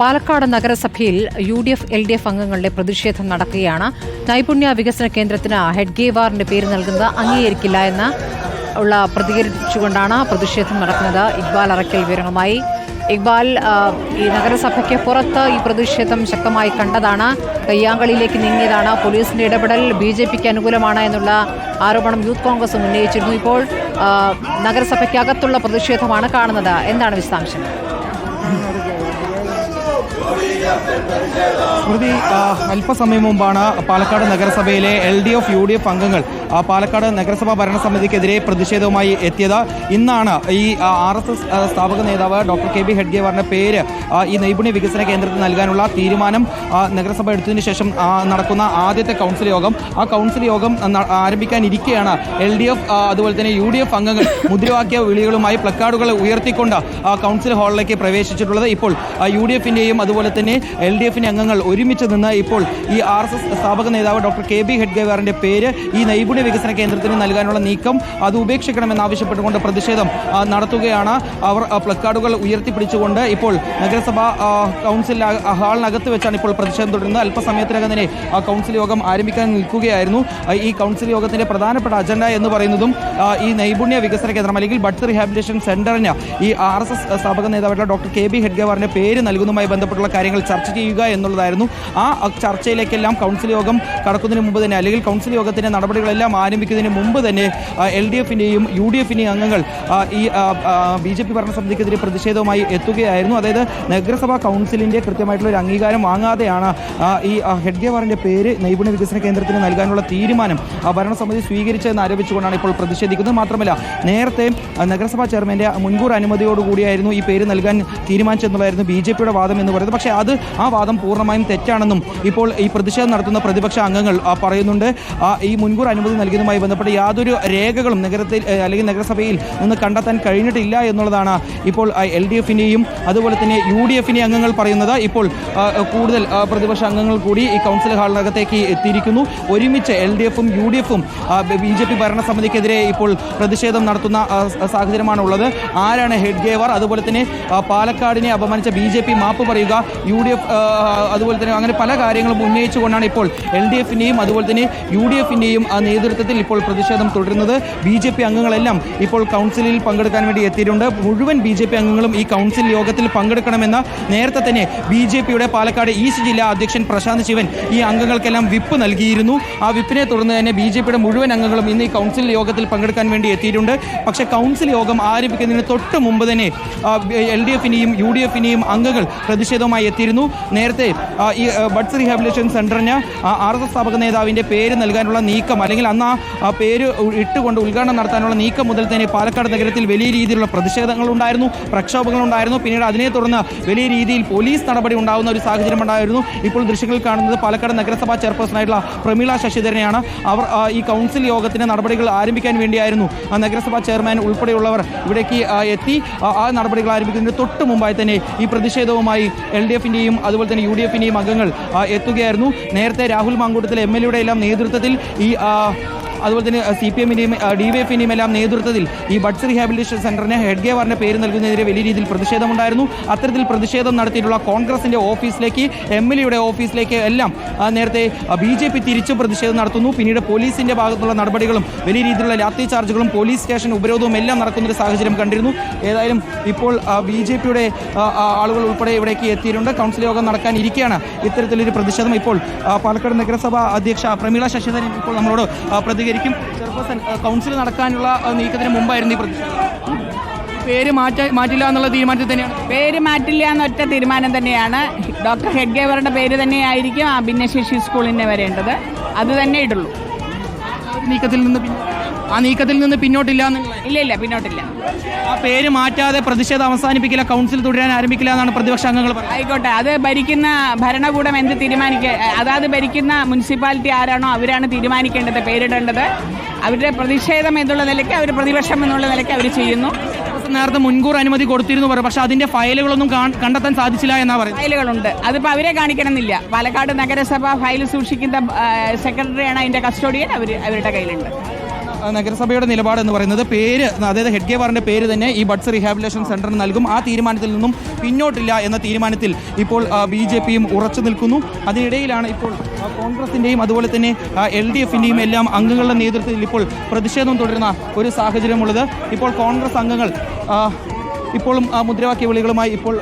പാലക്കാട് നഗരസഭയിൽ U D F L D F അംഗങ്ങളുടെ പ്രതിഷേധം നടക്കുകയാണ്. നൈപുണ്യ വികസന കേന്ദ്രത്തിന് ഹെഡ്ഗേവാറിന്റെ പേര് നൽകുന്നത് അംഗീകരിക്കില്ല എന്ന് ഉള്ള പ്രതികരിച്ചുകൊണ്ടാണ് പ്രതിഷേധം നടക്കുന്നത്. ഇക്ബാൽ അറക്കൽ വിവരങ്ങളുമായി. ഇക്ബാൽ ഈ നഗരസഭയ്ക്ക് പുറത്ത് ഈ പ്രതിഷേധം ശക്തമായി കണ്ടതാണ്. കയ്യാങ്കളിയിലേക്ക് നീങ്ങിയതാണ്. പോലീസിന്റെ ഇടപെടൽ ബി ജെ പിക്ക് അനുകൂലമാണ് എന്നുള്ള ആരോപണം യൂത്ത് കോൺഗ്രസ് ഉന്നയിച്ചിരുന്നു. ഇപ്പോൾ നഗരസഭയ്ക്കകത്തുള്ള പ്രതിഷേധമാണ് കാണുന്നത്. എന്താണ് വിശദാംശം? സ്മൃതി അല്പസമയം മുമ്പാണ് പാലക്കാട് നഗരസഭയിലെ L D F U D F അംഗങ്ങൾ പാലക്കാട് നഗരസഭാ ഭരണസമിതിക്കെതിരെ പ്രതിഷേധവുമായി എത്തിയത്. ഇന്നാണ് ഈ ആർ എസ് എസ് സ്ഥാപക നേതാവ് ഡോക്ടർ കെ ബി ഹെഡ്ഗേവാറിന്റെ പേര് ഈ നൈപുണ്യ വികസന കേന്ദ്രത്തിൽ നൽകാനുള്ള തീരുമാനം നഗരസഭ എടുത്തതിന് ശേഷം നടക്കുന്ന ആദ്യത്തെ കൗൺസിൽ യോഗം. ആ കൗൺസിൽ യോഗം ആരംഭിക്കാനിരിക്കെയാണ് എൽ ഡി എഫ് അതുപോലെ തന്നെ യു ഡി എഫ് അംഗങ്ങൾ മുദ്രാവാക്യ വിളികളുമായി പ്ലക്കാർഡുകൾ ഉയർത്തിക്കൊണ്ട് കൗൺസിൽ ഹാളിലേക്ക് പ്രവേശിച്ചിട്ടുള്ളത്. ഇപ്പോൾ യു ഡി എഫിന്റെയും അതുപോലെ തന്നെ എൽ ഡി എഫിന്റെ അംഗങ്ങൾ ഒരുമിച്ച് നിന്ന് ഇപ്പോൾ ഈ ആർ എസ് എസ് സ്ഥാപക നേതാവ് ഡോക്ടർ കെ ബി ഹെഡ്ഗേവാറിന്റെ പേര് ഈ നൈപുണ്യ വികസന കേന്ദ്രത്തിന് നൽകാനുള്ള നീക്കം അത് ഉപേക്ഷിക്കണമെന്നാവശ്യപ്പെട്ടുകൊണ്ട് പ്രതിഷേധം നടത്തുകയാണ്. അവർ പ്ലക്കാർഡുകൾ ഉയർത്തിപ്പിടിച്ചുകൊണ്ട് ഇപ്പോൾ നഗരസഭാ കൗൺസിൽ ഹാളിനകത്ത് വെച്ചാണ് ഇപ്പോൾ പ്രതിഷേധം തുടരുന്നത്. അല്പസമയത്തിനകം തന്നെ കൗൺസിൽ യോഗം ആരംഭിക്കാൻ നിൽക്കുകയായിരുന്നു. ഈ കൗൺസിൽ യോഗത്തിന്റെ പ്രധാനപ്പെട്ട അജണ്ട എന്ന് പറയുന്നതും ഈ നൈപുണ്യ വികസന കേന്ദ്രം അല്ലെങ്കിൽ ബട്ട് റീഹാബിലിറ്റേഷൻ സെന്ററിന് ഈ ആർ എസ് എസ് സ്ഥാപക നേതാവായിട്ടുള്ള ഡോക്ടർ കെ ബി ഹെഡ്ഗേവാറിന്റെ പേര് നൽകുന്നതുമായി ബന്ധപ്പെട്ടുള്ള കാര്യങ്ങൾ ചർച്ച ചെയ്യുക എന്നുള്ളതായിരുന്നു. ആ ചർച്ചയിലേക്കെല്ലാം കൗൺസിൽ യോഗം കടക്കുന്നതിന് മുമ്പ് തന്നെ അല്ലെങ്കിൽ കൗൺസിൽ യോഗത്തിന്റെ നടപടികളെല്ലാം ആരംഭിക്കുന്നതിന് മുമ്പ് തന്നെ എൽ ഡി എഫിന്റെയും യു ഡി എഫിന്റെയും അംഗങ്ങൾ ഈ ബി ജെ പി ഭരണസമിതിക്കെതിരെ പ്രതിഷേധവുമായി എത്തുകയായിരുന്നു. അതായത് നഗരസഭാ കൗൺസിലിന്റെ കൃത്യമായിട്ടുള്ള ഒരു അംഗീകാരം വാങ്ങാതെയാണ് ഈ ആ, ഹെഡ്ഗേവാറിന്റെ പേര് നൈപുണ്യ വികസന കേന്ദ്രത്തിന് നൽകാനുള്ള തീരുമാനം ഭരണസമിതി സ്വീകരിച്ചതെന്ന് ആരോപിച്ചുകൊണ്ടാണ് ഇപ്പോൾ പ്രതിഷേധിക്കുന്നത്. മാത്രമല്ല നേരത്തെ നഗരസഭാ ചെയർമാന്റെ മുൻകൂർ അനുമതിയോടുകൂടിയായിരുന്നു ഈ പേര് നൽകാൻ തീരുമാനിച്ചെന്നുള്ളതായിരുന്നു ബി ജെ പിയുടെ വാദം എന്ന് പറയുന്നത്. പക്ഷേ അത് ആ വാദം പൂർണമായും തെറ്റാണെന്നും ഇപ്പോൾ ഈ പ്രതിഷേധം നടത്തുന്ന പ്രതിപക്ഷ അംഗങ്ങൾ പറയുന്നുണ്ട്. ഈ മുൻകൂർ അനുമതി നൽകിയതുമായി ബന്ധപ്പെട്ട് യാതൊരു രേഖകളും നഗരത്തിൽ അല്ലെങ്കിൽ നഗരസഭയിൽ നിന്ന് കണ്ടെത്താൻ കഴിഞ്ഞിട്ടില്ല എന്നുള്ളതാണ് ഇപ്പോൾ എൽ ഡി എഫിന്റെയും അതുപോലെ തന്നെ യു ഡി എഫിന്റെ അംഗങ്ങൾ പറയുന്നത്. ഇപ്പോൾ കൂടുതൽ പ്രതിപക്ഷ അംഗങ്ങൾ കൂടി ഈ കൗൺസിൽ ഹാളിനകത്തേക്ക് എത്തിയിരിക്കുന്നു. ഒരുമിച്ച് എൽ ഡി എഫും യു ഡി എഫും ബി ജെ പി ഭരണസമിതിക്കെതിരെ ഇപ്പോൾ പ്രതിഷേധം നടത്തുന്ന സാഹചര്യമാണുള്ളത്. ആരാണ് ഹെഡ് ഗേവർ? അതുപോലെ തന്നെ പാലക്കാടിനെ അപമാനിച്ച ബി ജെ പി മാപ്പ് പറയുക. യു ഡി എഫ് അതുപോലെ തന്നെ അങ്ങനെ പല കാര്യങ്ങളും ഉന്നയിച്ചുകൊണ്ടാണ് ഇപ്പോൾ എൽ ഡി എഫിന്റെയും അതുപോലെ തന്നെ യു ഡി എഫിന്റെയും നേതൃത്വത്തിൽ ഇപ്പോൾ പ്രതിഷേധം തുടരുന്നത്. ബി ജെ പി അംഗങ്ങളെല്ലാം ഇപ്പോൾ കൗൺസിലിൽ പങ്കെടുക്കാൻ വേണ്ടി എത്തിയിട്ടുണ്ട്. മുഴുവൻ ബി ജെ പി അംഗങ്ങളും ഈ കൗൺസിൽ യോഗത്തിൽ പങ്കെടുക്കണമെന്ന നേരത്തെ തന്നെ ബി ജെ പിയുടെ പാലക്കാട് ഈസ്റ്റ് ജില്ലാ അധ്യക്ഷൻ പ്രശാന്ത് ശിവൻ ഈ അംഗങ്ങൾക്കെല്ലാം വിപ്പ് നൽകിയിരുന്നു. ആ വിപ്പിനെ തുടർന്ന് തന്നെ ബി ജെ പിയുടെ മുഴുവൻ അംഗങ്ങളും ഇന്ന് ഈ കൗൺസിൽ യോഗത്തിൽ പങ്കെടുക്കാൻ വേണ്ടി എത്തിയിട്ടുണ്ട്. പക്ഷേ കൗൺസിൽ യോഗം ആരംഭിക്കുന്നതിന് തൊട്ട് മുമ്പ് തന്നെ എൽ ഡി എഫിനെയും യു ഡി എഫിനെയും അംഗങ്ങൾ പ്രതിഷേധവുമായി എത്തിയിരുന്നു. നേരത്തെ ഈ ബഡ്സ് റീഹാബിലിറ്റേഷൻ സെന്ററിന് ആർ എസ് എസ് സ്ഥാപക നേതാവിന്റെ പേര് നൽകാനുള്ള നീക്കം അല്ലെങ്കിൽ അന്ന് ആ, പേര് ഇട്ടുകൊണ്ട് ഉദ്ഘാടനം നടത്താനുള്ള നീക്കം മുതൽ തന്നെ പാലക്കാട് നഗരത്തിൽ വലിയ രീതിയിലുള്ള പ്രതിഷേധങ്ങൾ ഉണ്ടായിരുന്നു പ്രക്ഷോഭങ്ങൾ ഉണ്ടായിരുന്നു. പിന്നീട് അതിനെ തുടർന്ന് വലിയ രീതിയിൽ പോലീസ് നടപടി ഉണ്ടാകുന്ന ഒരു സാഹചര്യം ഉണ്ടായിരുന്നു. ഇപ്പോൾ ദൃശ്യങ്ങളിൽ കാണുന്നത് പാലക്കാട് നഗരസഭാ ചെയർപേഴ്സണായിട്ടുള്ള പ്രമീള ശശിധരനെയാണ്. അവർ ഈ കൗൺസിൽ യോഗത്തിന്റെ നടപടികൾ ആരംഭിക്കാൻ വേണ്ടിയായിരുന്നു. നഗരസഭാ ചെയർമാൻ ഉൾപ്പെടെയുള്ളവർ ഇവിടേക്ക് എത്തി. ആ നടപടികൾ ആരംഭിക്കുന്നതിന് തൊട്ട് മുമ്പായി തന്നെ ഈ പ്രതിഷേധവുമായി ഡി എഫിന്റെയും അതുപോലെ തന്നെ യു ഡി എഫിന്റെയും അംഗങ്ങൾ എത്തുകയായിരുന്നു. നേരത്തെ രാഹുൽ മാങ്കൂട്ടത്തിലെ എം എൽ എയുടെ എല്ലാം നേതൃത്വത്തിൽ ഈ അതുപോലെ തന്നെ സി പി എമ്മിന്റെയും ഡി വൈ എഫിന്റെയും എല്ലാം നേതൃത്വത്തിൽ ഈ ബഡ്സ് റീഹാബിലിറ്റേഷൻ സെന്ററിന് ഹെഡ് ഗേവാറിന്റെ പേര് നൽകുന്നതിനെതിരെ വലിയ രീതിയിൽ പ്രതിഷേധമുണ്ടായിരുന്നു. അത്തരത്തിൽ പ്രതിഷേധം നടത്തിയിട്ടുള്ള കോൺഗ്രസിന്റെ ഓഫീസിലേക്ക് എം എൽ എയുടെ ഓഫീസിലേക്ക് എല്ലാം നേരത്തെ ബി ജെ പി തിരിച്ചു പ്രതിഷേധം നടത്തുന്നു. പിന്നീട് പോലീസിന്റെ ഭാഗത്തുള്ള നടപടികളും വലിയ രീതിയിലുള്ള ലാത്തി ചാർജുകളും പോലീസ് സ്റ്റേഷൻ ഉപരോധവും എല്ലാം നടക്കുന്നൊരു സാഹചര്യം കണ്ടിരുന്നു. ഏതായാലും ഇപ്പോൾ ബി ജെ പിയുടെ ആളുകൾ ഉൾപ്പെടെ ഇവിടേക്ക് എത്തിയിട്ടുണ്ട്. കൗൺസിൽ യോഗം നടക്കാനിരിക്കുകയാണ് ഇത്തരത്തിലൊരു പ്രതിഷേധം ഇപ്പോൾ പാലക്കാട് നഗരസഭാ അധ്യക്ഷ പ്രമീള ശശിധരൻ ഇപ്പോൾ നമ്മളോട് ആ, പ്രതികരിക്കും ചെയർപേഴ്സൺ കൗൺസിൽ നടക്കാനുള്ള നീക്കത്തിന് മുമ്പായിരുന്നു ഈ പ്രതിഷേധം പേര് മാറ്റ മാറ്റില്ല എന്നുള്ള തീരുമാനത്തിൽ തന്നെയാണ്. പേര് മാറ്റില്ല എന്നൊറ്റ തീരുമാനം തന്നെയാണ്. ഡോക്ടർ ഹെഡ്ഗേവറുടെ പേര് തന്നെയായിരിക്കും ആ ഭിന്നശേഷി സ്കൂളിന് വരേണ്ടത്. അത് തന്നെ ഇടുള്ളൂ. നീക്കത്തിൽ നിന്ന് പിന്നോ- ആ നീക്കത്തിൽ നിന്ന് പിന്നോട്ടില്ല ഇല്ല ഇല്ല പിന്നോട്ടില്ല. ആ പേര് മാറ്റാതെ പ്രതിഷേധം അവസാനിപ്പിക്കില്ല കൗൺസിൽ തുടരാൻ ആരംഭിക്കില്ല എന്നാണ് പ്രതിപക്ഷ അംഗങ്ങൾ പറയുന്നത്. ആയിക്കോട്ടെ അത് ഭരിക്കുന്ന ഭരണകൂടം എന്ത് തീരുമാനിക്ക അതാത് ഭരിക്കുന്ന മുനിസിപ്പാലിറ്റി ആരാണോ അവരാണ് തീരുമാനിക്കേണ്ടത് പേരിടേണ്ടത്. അവരുടെ പ്രതിഷേധം എന്നുള്ള നിലയ്ക്ക് അവർ പ്രതിപക്ഷം എന്നുള്ള നിലയ്ക്ക് അവർ ചെയ്യുന്നു. നേരത്തെ മുൻകൂർ അനുമതി കൊടുത്തിരുന്നു പറയും പക്ഷെ അതിന്റെ ഫയലുകളൊന്നും കണ്ടെത്താൻ സാധിച്ചില്ല എന്നാ പറയുന്നത്. ഫയലുകളുണ്ട്. അതിപ്പോൾ അവരെ കാണിക്കണമെന്നില്ല. പാലക്കാട് നഗരസഭ ഫയൽ സൂക്ഷിക്കുന്ന സെക്രട്ടറിയാണ് അതിന്റെ കസ്റ്റോഡിയൻ അവർ അവരുടെ കയ്യിലുണ്ട്. നഗരസഭയുടെ നിലപാട് എന്ന് പറയുന്നത് പേര് അതായത് ഹെഡ് ഗേവാറിന്റെ പേര് തന്നെ ഈ ബഡ്സ് റീഹാബിലേഷൻ സെന്ററിന് നൽകും. ആ തീരുമാനത്തിൽ നിന്നും പിന്നോട്ടില്ല എന്ന തീരുമാനത്തിൽ ഇപ്പോൾ ബി ജെ പിയും ഉറച്ചു നിൽക്കുന്നു. അതിനിടയിലാണ് ഇപ്പോൾ കോൺഗ്രസിന്റെയും അതുപോലെ തന്നെ എൽ ഡി എഫിന്റെയും എല്ലാം അംഗങ്ങളുടെ നേതൃത്വത്തിൽ ഇപ്പോൾ പ്രതിഷേധം തുടരുന്ന ഒരു സാഹചര്യമുള്ളത്. ഇപ്പോൾ കോൺഗ്രസ് അംഗങ്ങൾ ഇപ്പോഴും മുദ്രാവാക്യ വിളികളുമായി ഇപ്പോൾ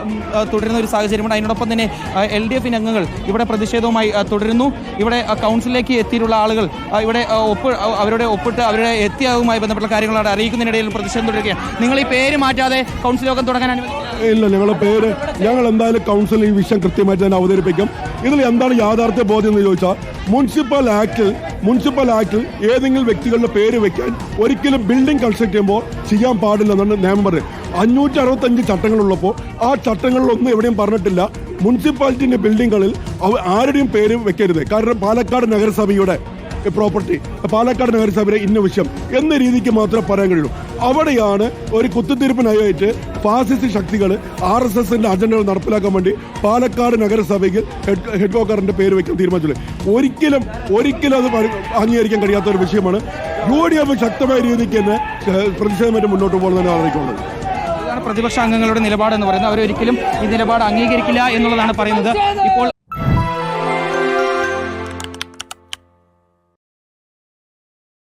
തുടരുന്ന ഒരു സാഹചര്യമുണ്ട്. അതിനോടൊപ്പം തന്നെ എൽ ഡി എഫിന്റെ അംഗങ്ങൾ ഇവിടെ പ്രതിഷേധവുമായി തുടരുന്നു. ഇവിടെ കൗൺസിലിലേക്ക് എത്തിയിട്ടുള്ള ആളുകൾ ഇവിടെ ഒപ്പ് അവരുടെ ഒപ്പിട്ട് അവരുടെ എത്തിയതുമായി ബന്ധപ്പെട്ട കാര്യങ്ങളാണ് അറിയിക്കുന്നതിനിടയിൽ പ്രതിഷേധം തുടരുകയാണ്. നിങ്ങൾ ഈ പേര് മാറ്റാതെ കൗൺസിൽ യോഗം തുടങ്ങാൻ ഇല്ല ഞങ്ങളുടെ പേര് ഞങ്ങൾ എന്തായാലും കൗൺസിൽ ഈ വിഷയം കൃത്യമായിട്ട് തന്നെ അവതരിപ്പിക്കും. ഇതിൽ എന്താണ് യാഥാർത്ഥ്യ ബോധ്യം എന്ന് ചോദിച്ചാൽ മുനിസിപ്പൽ ആക്ടിൽ മുനിസിപ്പൽ ആക്ടിൽ ഏതെങ്കിലും വ്യക്തികളുടെ പേര് വെക്കാൻ ഒരിക്കലും ബിൽഡിംഗ് കൺസ്ട്രക്ട് ചെയ്യുമ്പോൾ ചെയ്യാൻ പാടില്ല പാടില്ലെന്നാണ് നിയമം പറയുന്നത്. അഞ്ഞൂറ്റി അറുപത്തഞ്ച് ചട്ടങ്ങളുള്ളപ്പോൾ ആ ചട്ടങ്ങളിലൊന്നും എവിടെയും പറഞ്ഞിട്ടില്ല. മുനിസിപ്പാലിറ്റിന്റെ ബിൽഡിങ്ങുകളിൽ ആരുടെയും പേര് വെക്കരുത്. കാരണം പാലക്കാട് നഗരസഭയുടെ പ്രോപ്പർട്ടി പാലക്കാട് നഗരസഭയുടെ ഇന്ന വിഷയം എന്ന രീതിക്ക് മാത്രമേ പറയാൻ കഴിയുള്ളൂ അവിടെയാണ് ഒരു കുത്തിത്തീർപ്പിനായിട്ട് ഫാസിസ്റ്റ് ശക്തികൾ ആർ എസ് എസിന്റെ അജണ്ടകൾ നടപ്പിലാക്കാൻ വേണ്ടി പാലക്കാട് നഗരസഭയ്ക്ക് ഹെഡ് ഹെഡ് ക്വാർട്ടറിന്റെ പേര് വെക്കാൻ തീരുമാനിച്ചത്. ഒരിക്കലും ഒരിക്കലും അത് അംഗീകരിക്കാൻ കഴിയാത്ത ഒരു വിഷയമാണ്. യു ഡി എഫ് ശക്തമായ രീതിക്ക് തന്നെ പ്രതിഷേധമായിട്ട് മുന്നോട്ട് പോകുന്നതിനെ ഇതാണ് പ്രതിപക്ഷ അംഗങ്ങളുടെ നിലപാട് എന്ന് പറയുന്നത്? അവരൊരിക്കലും ഈ നിലപാട് അംഗീകരിക്കില്ല എന്നുള്ളതാണ് പറയുന്നത്. ഇപ്പോൾ